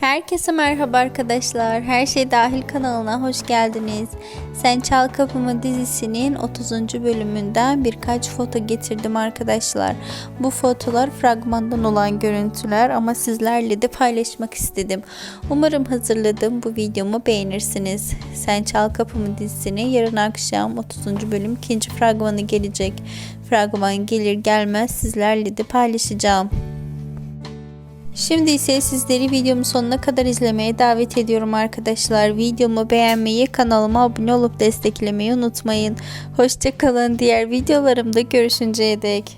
Herkese merhaba arkadaşlar. Her şey dahil kanalına hoş geldiniz. Sen Çal Kapımı dizisinin 30. bölümünden birkaç foto getirdim arkadaşlar. Bu fotolar fragmandan olan görüntüler ama sizlerle de paylaşmak istedim. Umarım hazırladığım bu videomu beğenirsiniz. Sen Çal Kapımı dizisinin yarın akşam 30. bölüm ikinci fragmanı gelecek. Fragman gelir gelmez sizlerle de paylaşacağım. Şimdi ise sizleri videomun sonuna kadar izlemeye davet ediyorum arkadaşlar. Videomu beğenmeyi, kanalıma abone olup desteklemeyi unutmayın. Hoşçakalın. Diğer videolarımda görüşünceye dek.